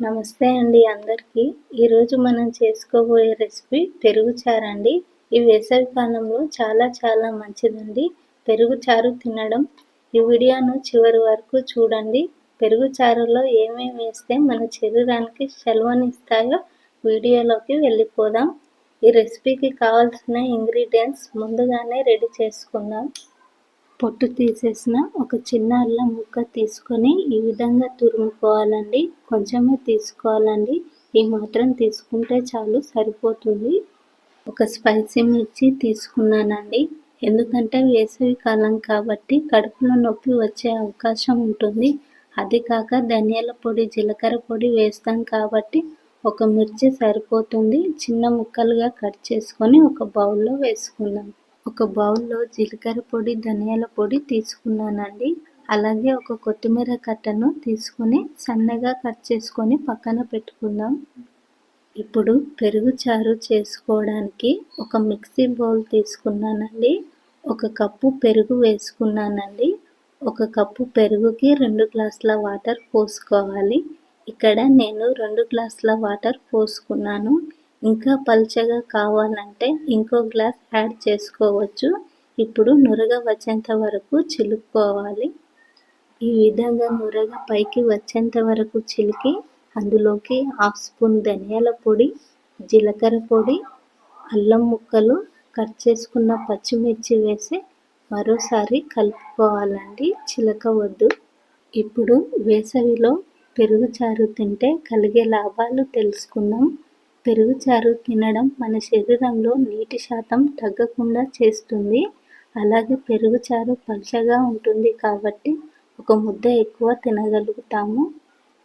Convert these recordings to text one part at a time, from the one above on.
నమస్తే అండి అందరికీ. ఈరోజు మనం చేసుకోబోయే రెసిపీ పెరుగు చారు అండి ఈ వేసవి కాలంలో చాలా చాలా మంచిదండి. పెరుగు చారు తినడం. ఈ వీడియోను చివరి వరకు చూడండి. పెరుగు చారులో ఏమేమి వేస్తే మన శరీరానికి సెలవునిస్తాయో వీడియోలోకి వెళ్ళిపోదాం. ఈ రెసిపీకి కావాల్సిన ఇంగ్రీడియంట్స్ ముందుగానే రెడీ చేసుకుందాం. పొట్టు తీసేసిన ఒక చిన్న అల్లం ముక్క తీసుకొని ఈ విధంగా తురుముకోవాలండి. కొంచెమే తీసుకోవాలండి. ఈ మాత్రం తీసుకుంటే చాలు సరిపోతుంది. ఒక స్పైసీ మిర్చి తీసుకున్నానండి. ఎందుకంటే వేసవి కాలం కాబట్టి కడుపులో నొప్పి వచ్చే అవకాశం ఉంటుంది. అది కాక ధనియాల పొడి జీలకర్ర పొడి వేస్తాం కాబట్టి ఒక మిర్చి సరిపోతుంది. చిన్న ముక్కలుగా కట్ చేసుకొని ఒక బౌల్లో వేసుకుందాం. ఒక బౌల్లో జీలకర్ర పొడి ధనియాల పొడి తీసుకున్నానండి. అలాగే ఒక కొత్తిమీర కట్టను తీసుకొని సన్నగా కట్ చేసుకొని పక్కన పెట్టుకుందాం. ఇప్పుడు పెరుగు చారు చేసుకోవడానికి ఒక మిక్సీ బౌల్ తీసుకున్నానండి. ఒక కప్పు పెరుగు వేసుకున్నానండి. ఒక కప్పు పెరుగుకి రెండు గ్లాసుల వాటర్ పోసుకోవాలి. ఇక్కడ నేను రెండు గ్లాసుల వాటర్ పోసుకున్నాను. ఇంకా పల్చగా కావాలంటే ఇంకో గ్లాస్ యాడ్ చేసుకోవచ్చు. ఇప్పుడు నురగ వచ్చేంత వరకు చిలుక్కోవాలి. ఈ విధంగా నురగ పైకి వచ్చేంత వరకు చిలికి అందులోకి హాఫ్ స్పూన్ ధనియాల పొడి జీలకర్ర పొడి అల్లం ముక్కలు కట్ చేసుకున్న పచ్చిమిర్చి వేసి మరోసారి కలుపుకోవాలండి. చిలకవద్దు. ఇప్పుడు వేసవిలో పెరుగు చారు తింటే కలిగే లాభాలు తెలుసుకుందాం. పెరుగుచారు తినడం మన శరీరంలో నీటి శాతం తగ్గకుండా చేస్తుంది. అలాగే పెరుగుచారు పలుచగా ఉంటుంది కాబట్టి ఒక ముద్ద ఎక్కువ తినగలుగుతాము.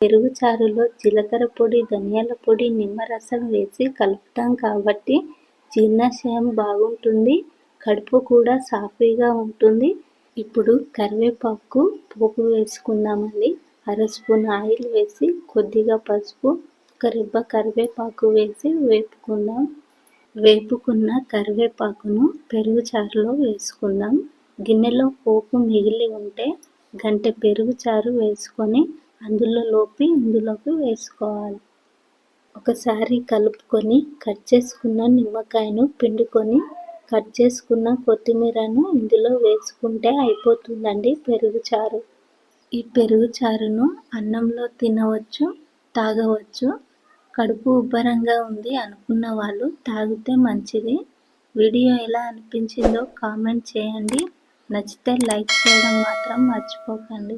పెరుగుచారులో జీలకర్ర పొడి ధనియాల పొడి నిమ్మరసం వేసి కలుపుతాం కాబట్టి జీర్ణాశయం బాగుంటుంది. కడుపు కూడా సాఫీగా ఉంటుంది. ఇప్పుడు కరివేపాకు పోపు వేసుకుందామండి. అర స్పూన్ ఆయిల్ వేసి కొద్దిగా పసుపు ఒక రిబ్బ కరివేపాకు వేసి వేపుకుందాం. వేపుకున్న కరివేపాకును పెరుగు చారులో వేసుకుందాం. గిన్నెలో పోపు మిగిలి ఉంటే గంట పెరుగు చారు వేసుకొని అందులో లోపి ఇందులోకి వేసుకోవాలి. ఒకసారి కలుపుకొని కట్ చేసుకున్న నిమ్మకాయను పిండుకొని కట్ చేసుకున్న కొత్తిమీరను ఇందులో వేసుకుంటే అయిపోతుందండి పెరుగు చారు. ఈ పెరుగు చారును అన్నంలో తినవచ్చు తాగవచ్చు. కడుపు ఉబ్బరంగా ఉంది అనుకున్న వాళ్ళు తాగితే మంచిది. వీడియో ఎలా అనిపించిందో కామెంట్ చేయండి. నచ్చితే లైక్ చేయడం మాత్రం మర్చిపోకండి.